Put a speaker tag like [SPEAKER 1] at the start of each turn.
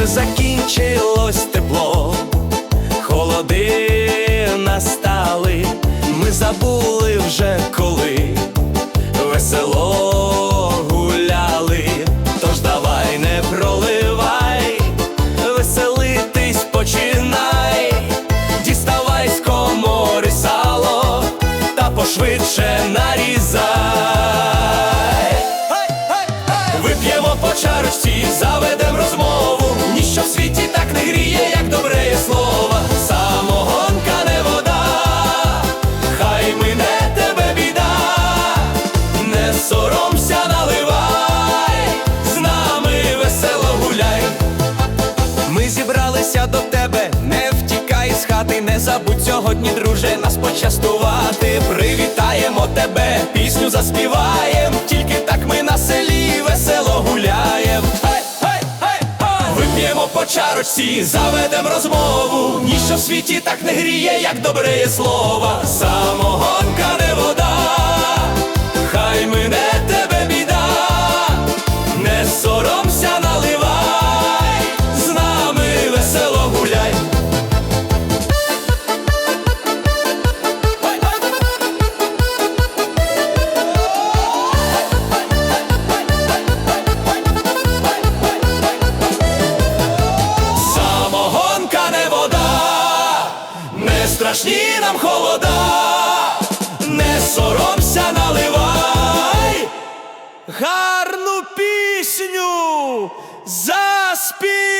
[SPEAKER 1] наче закінчилось тепло, холоди настали, ми забули вже коли, весело гуляли, тож давай не проливай, веселитись починай, діставай з комори сало та пошвидше на. Зібралися до тебе, не втікай з хати, не забудь сьогодні, друже, нас почастувати. Привітаємо тебе, пісню заспіваєм, тільки так ми на селі весело гуляєм. Хей, хей, хей, хей! Вип'ємо по чарочці, заведем розмову. Ніщо в світі так не гріє, як добре є слово. Самогонка страшні нам холода, не соромся, наливай, гарну пісню заспівай.